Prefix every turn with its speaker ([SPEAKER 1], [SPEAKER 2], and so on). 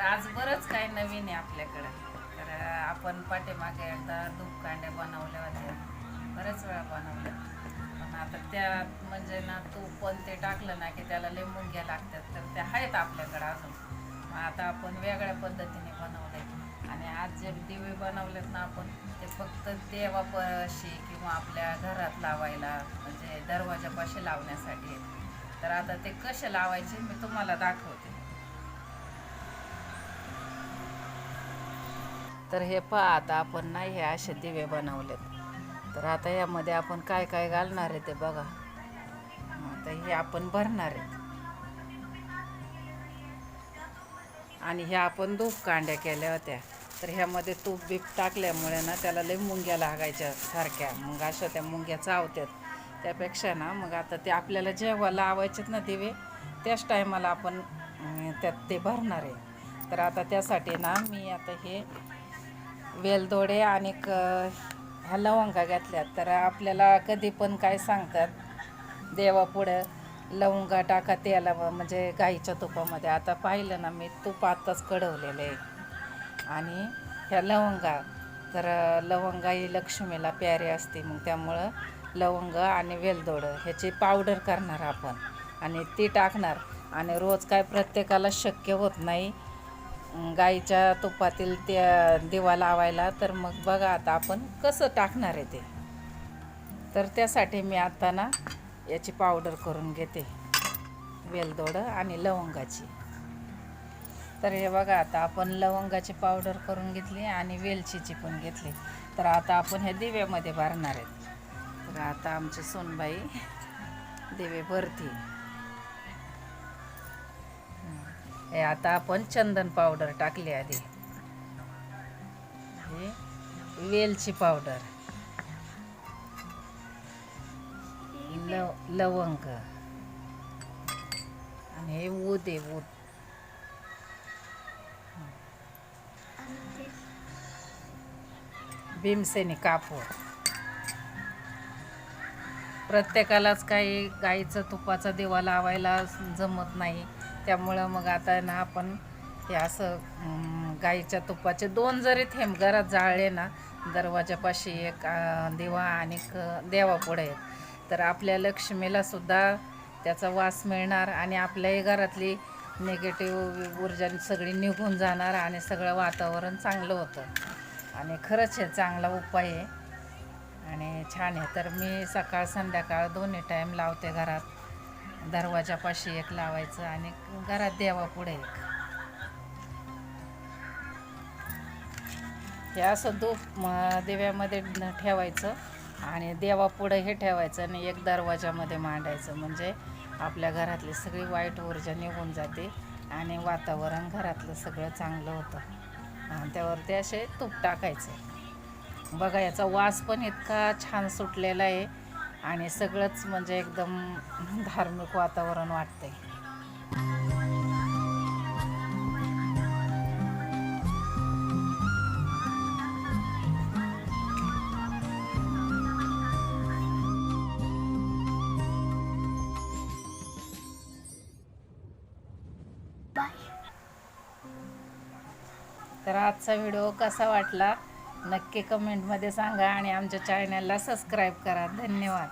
[SPEAKER 1] आज बरंच काय नवीन आहे आपल्याकडं. तर आपण पाठीमागे एकदा दूप कांड्या बनवल्या होत्या. बऱ्याच वेळा बनवल्या. पण आता त्या म्हणजे ना तूप पण ते टाकलं ना की त्याला लिंबून मुंग्या लागतात. तर त्या आहेत आपल्याकडं अजून. आता आपण वेगळ्या पद्धतीने बनवले आणि आज जे दिवे बनवलेत ना आपण ते फक्त देवापाशी किंवा आपल्या घरात लावायला म्हणजे दरवाजापाशी लावण्यासाठी. तर आता ते कसे लावायचे मी तुम्हाला दाखवते. तर हे पहा आता आपण नाही हे असे दिवे बनवलेत. तर आता यामध्ये आपण काय काय घालणार आहे ते बघा. आता हे आपण भरणार आहेत आणि ह्या आपण धूप कांड्या केल्या होत्या. तर ह्यामध्ये तूप बीप टाकल्यामुळे ना त्याला लई मुंग्या लागायच्या सारख्या. मग अशा त्या मुंग्या चावतात त्यापेक्षा ना मग आता ते आपल्याला जेव्हा लावायचेत ना दिवे त्याच टायमाला आपण त्यात ते भरणार आहे. तर आता त्यासाठी ना मी आता हे वेलदोडे आणि क ह्या लवंगा घेतल्यात. तर आपल्याला कधी पण काय सांगतात देवापुढं लवंगा टाका त्याला म्हणजे गाईच्या तुपामध्ये. आता पाहिलं ना मी तूप आत्ताच कढवलेलं आहे. आणि ह्या लवंगा तर लवंगा ही लक्ष्मीला प्यारी असते मग त्यामुळं लवंग आणि वेलदोडं ह्याची पावडर करणार आपण. आणि ती टाकणार. आणि रोज काय प्रत्येकाला शक्य होत नाही गाईच्या तुपातील त्या दिवा लावायला तर मग बघा आता आपण कसं टाकणार आहे ते. तर त्यासाठी मी आता ना याची पावडर करून घेते वेलदोडं आणि लवंगाची. तर हे बघा आता आपण लवंगाची पावडर करून घेतली आणि वेलचीची पण घेतली. तर आता आपण हे दिव्यामध्ये भरणार आहेत. तर आता आमची सोनबाई दिवे भरती. हे आता आपण चंदन पावडर टाकली आधी. हे वेलची पावडर. लव लवंग. आणि हे ऊद आहे ऊद. भीमसेनी कापूर प्रत्येकालाच काही गाईचं तुपाचा दिवा लावायला जमत नाही. त्यामुळं मग आता ना आपण हे असं गाईच्या तुपाचे दोन जरी थेंब घरात जाळले ना दरवाजापाशी एक दिवा आणि देवापुढे एक तर आपल्या लक्ष्मीला सुद्धा त्याचा वास मिळणार आणि आपल्याही घरातली निगेटिव्ह ऊर्जा सगळी निघून जाणार आणि सगळं वातावरण चांगलं होतं. आणि खरंच हे चांगला उपाय आहे. आणि छान आहे. तर मी सकाळ संध्याकाळ दोन्ही टाईम लावते घरात. दरवाजापाशी एक लावायचं आणि घरात देवापुढे एक. हे असं धूप देव्यामध्ये दिव्यामध्ये ठेवायचं आणि देवापुढं हे ठेवायचं आणि एक दरवाजामध्ये मांडायचं. म्हणजे आपल्या घरातली सगळी वाईट ऊर्जा निघून जाते आणि वातावरण घरातलं सगळं चांगलं होतं. आणि त्यावरती असे तूप टाकायचं. बघा याचा वास पण इतका छान सुटलेला आहे. आणि सगळंच म्हणजे एकदम धार्मिक वातावरण वाटतंय. तर आजचा व्हिडिओ कसा वाटला? नक्की कमेंटमध्ये सांगा आणि आमच्या चॅनलला सबस्क्राईब करा. धन्यवाद.